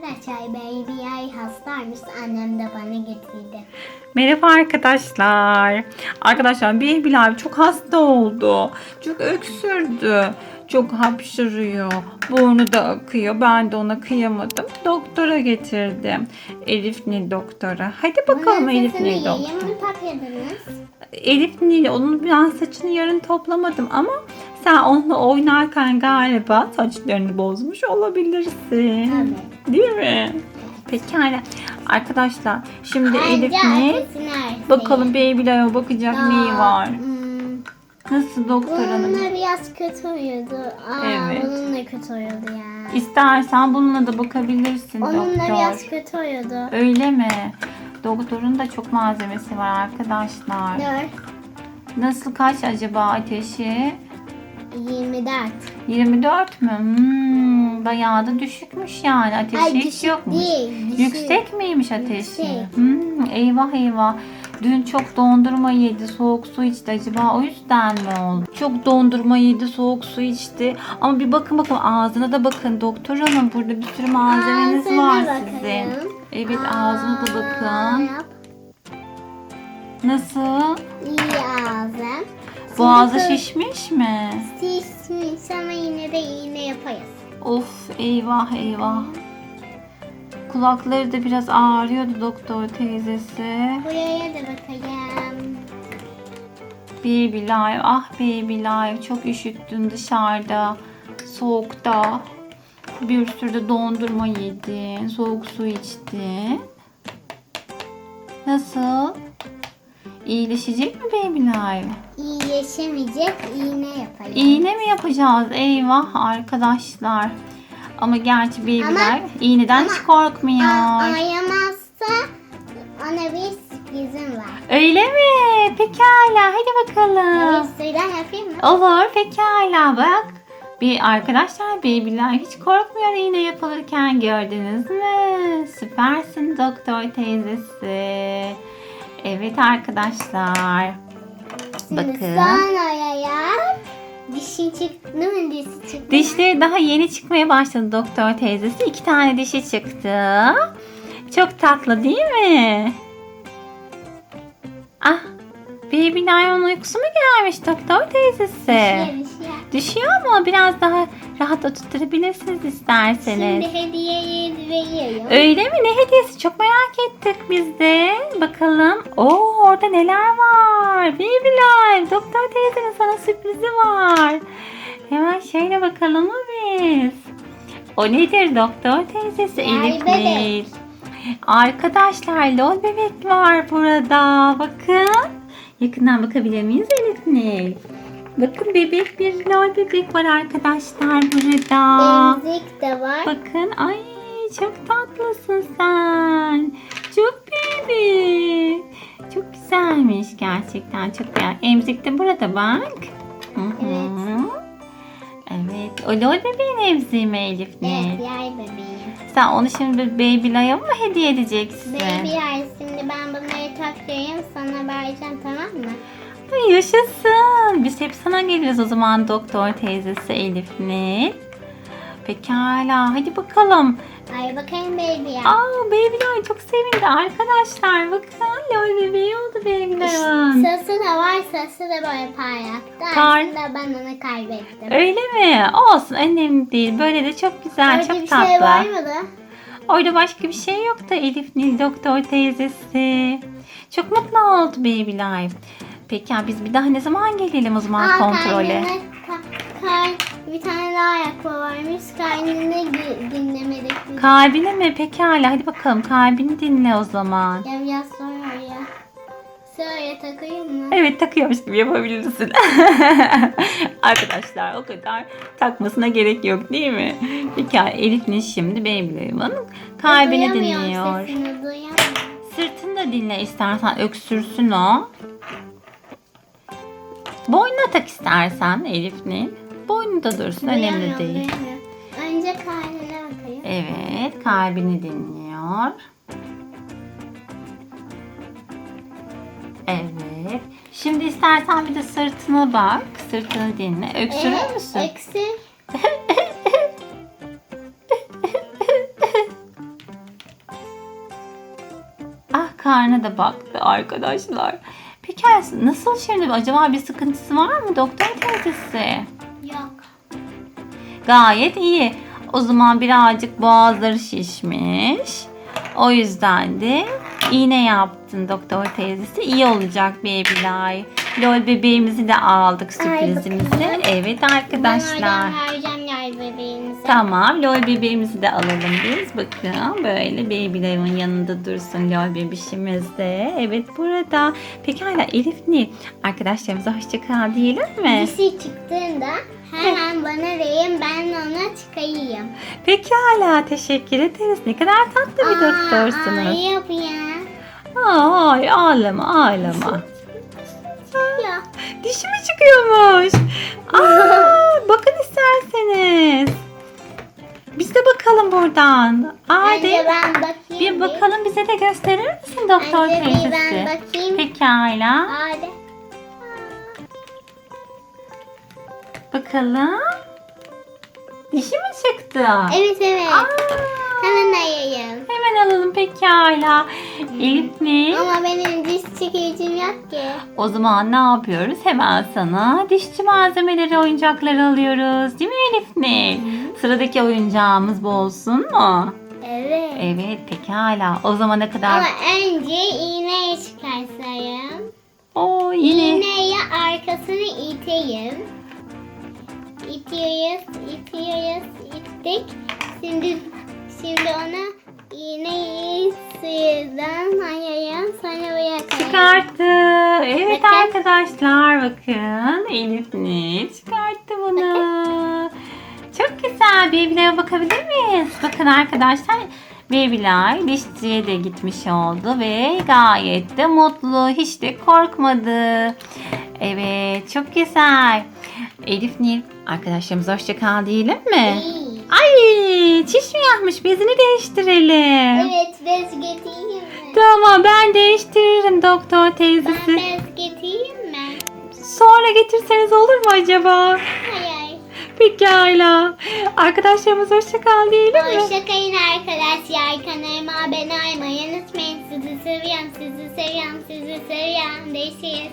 Arkadaşlar baby ay hastaymış. Annem de bana getirdi. Merhaba arkadaşlar. Arkadaşlar bir Bilal çok hasta oldu. Çok öksürdü. Çok hapşırıyor. Burnu da akıyor. Ben de ona kıyamadım. Doktora getirdim. Elif Nil doktora. Hadi bakalım Bunun Elif Nil doktora. Elif Nil onun ben saçını yarın toplamadım ama sen onunla oynarken galiba saçlarını bozmuş olabilirsin. Tabii. Değil mi? Pekala. Arkadaşlar şimdi Elif şey. Bakalım Baby'lere bakacak neyi var. Hmm, Nasıl doktor hanım? bununla biraz kötü uyudu. Aa, Evet. Bununla kötü uyudu ya. İstersen bununla da bakabilirsin Onunla doktor. biraz kötü uyudu. Öyle mi? Doktorun da çok malzemesi var arkadaşlar. Dur. Nasıl kaç acaba ateşi? 24. 24 mü? Hmm, bayağı da düşükmüş yani. Ateşi Ay hiç düşük yokmuş. değil. Düşük. Yüksek miymiş ateşi? Yüksek. Hmm, eyvah eyvah. Dün çok dondurma yedi, soğuk su içti. Acaba o yüzden mi oldu? Çok dondurma yedi, soğuk su içti. Ama bir bakın bakın ağzına da bakın. Doktor hanım burada bir sürü malzemeniz Ağzına var bakalım. sizin. Evet Aa, ağzına da bakın. yap. Nasıl? İyi ağzım. Boğazı Şimdi şişmiş mi? Şişmiş ama yine de iğne yaparız. Of eyvah eyvah. Kulakları da biraz ağrıyordu doktor teyzesi. Buraya da bakayım. Baby Live, ah Baby Live çok üşüttün dışarıda, soğukta. Bir sürü de dondurma yedin, soğuk su içtin. Nasıl? İyileşecek mi Baby Live? İyileşemeyecek iğne yapayım. İğne mi yapacağız? Eyvah arkadaşlar. Ama gerçi Baby Ama- Live iğneden hiç korkmuyor. Ayamazsa ona bir sürprizim var. Öyle mi? Pekala hadi bakalım. Evet, suydan yapayım mı? Olur pekala bak. Bir arkadaşlar babyler hiç korkmuyor iğne yapılırken gördünüz mü? Süpersin doktor teyzesi. Evet arkadaşlar. Bakın. sonra ya dişin çıktı mı dişi çıktı? Dişleri daha yeni çıkmaya başladı doktor teyzesi. İki tane dişi çıktı. Çok tatlı değil mi? Ah Baby Lion uykusu mu gelmiş doktor teyzesi? Dişiye, dişiye. Düşüyor mu? Biraz daha rahat oturtabilirsiniz isterseniz. Şimdi hediyeyi veriyorum. Öyle mi? Ne hediyesi? Çok merak ettik biz de. Bakalım. Oo orada neler var? Baby. Doktor teyzenin sana sürprizi var. Hemen şöyle bakalım mı biz? O nedir doktor teyzesi? Elif. Arkadaşlar lol bebek var burada. Bakın. Yakından bakabilir miyiz Elif Nil? Bakın bebek bir lol bebek var arkadaşlar burada. Emzik de var. Bakın ay çok tatlısın sen. Çok bebek. Çok güzelmiş gerçekten çok beğen. Emzik de burada bak. Evet. Evet. O lol bebeğin emziği mi Elif Nil? Evet yay bebeğim. Sen onu şimdi Baby Laya mı hediye edeceksin? Baby yay şimdi ben takıyorum sana vereceğim tamam mı? Ay, Yaşasın. Biz hep sana geliriz o zaman doktor teyzesi Elif Nil. Pekala hadi bakalım. Ay bakayım baby yay. Aa Baby'ler çok sevindi arkadaşlar. Bakın lol bebeği oldu Baby'lerin. Sası da var, sası da böyle parlak. Kar- Aslında ben onu kaybettim. Öyle mi? Olsun önemli değil. Böyle de çok güzel, Orada çok bir tatlı. şey var mı da? Orada başka bir şey yoktu Elif Nil doktor teyzesi. Çok mutlu oldu Baby Life. Peki ya biz bir daha ne zaman gelelim o zaman Aa, kontrole? ka- bir tane daha ayakkabı varmış. Gü- dinlemedik. biz. Kalbini mi? Pekala hadi bakalım kalbini dinle o zaman. Ya biraz sonra ya. Sonra takayım mı? Evet takıyormuş gibi yapabilirsin. Arkadaşlar o kadar takmasına gerek yok değil mi? Peki Elif'in şimdi Beyblade'ın kalbini Duyamıyorum dinliyor. Sesini. Dinle istersen öksürsün o. Boynuna tak istersen Elif'in. Boynu da dursun önemli değil. Önce karnına bakayım. Evet kalbini dinliyor. Evet. Şimdi istersen bir de sırtına bak. Sırtını dinle. Öksürür Evet, müsün? Eksi. çıkarına da baktı arkadaşlar. Peki nasıl şimdi? Acaba bir sıkıntısı var mı doktor teyzesi? Yok. Gayet iyi. O zaman birazcık boğazları şişmiş. O yüzden de iğne yaptın doktor teyzesi. İyi olacak baby'ler. Lol bebeğimizi de aldık sürprizimizi. Evet Ben arkadaşlar. oradan vereceğim yer bebeğimize. Tamam lol bebeğimizi de alalım biz. Bakın böyle baby'lerin yanında dursun lol bebişimiz de. Evet burada. Pekala Elif Nil. Arkadaşlarımıza hoşça kal diyelim mi? Birisi çıktığında hemen bana deyin ben ona çıkayım. Pekala teşekkür ederiz. Ne kadar tatlı bir Aa, doktorsunuz. Ay ya. Ay ağlama ağlama. Ya. Dişi mi çıkıyormuş? Aa, bakın isterseniz. Bakalım buradan. Hadi. Önce ben bakayım. Bir bakalım bize de gösterir misin doktor Önce bir ben teyzesi? bakayım. Pekala. Hadi. Bakalım. Dişi mi çıktı? Evet evet. Aa, Hemen ayayım. Alalım pekala. Elif mi? Ama benim diş çekicim yok ki. O zaman ne yapıyoruz? Hemen sana dişçi malzemeleri, oyuncakları alıyoruz. Değil mi Elif ne? Sıradaki oyuncağımız bu olsun mu? Evet. Evet pekala. O zamana kadar... Ama önce iğneyi çıkarsayım. O yine... İğneyi arkasını iteyim. İtiyoruz, itiyoruz, ittik. Şimdi şimdi ona iğneyi. Sonra buraya koyuyorum. Çıkarttı. Evet Bakın. arkadaşlar bakın. Elif ne çıkarttı bunu. Çok güzel. Baby'lere bakabilir miyiz? Bakın arkadaşlar. Baby'ler dişçiye de gitmiş oldu ve gayet de mutlu. Hiç de korkmadı. Evet çok güzel. Elif Nil arkadaşlarımıza hoşça kal diyelim mi? İyi. Ay çiş mi yapmış? Bezini değiştirelim. Evet bez getireyim mi? Tamam ben değiştiririm doktor Ben teyzesi. bez getireyim mi? Sonra getirseniz olur mu acaba? Hayır. Pekala. Arkadaşlarımız hoşça kal diyelim mi? Hoşçakalın arkadaşlar. Kanalıma abone olmayı unutmayın. Sizi seviyorum, sizi seviyorum, sizi seviyorum. Değişiriz.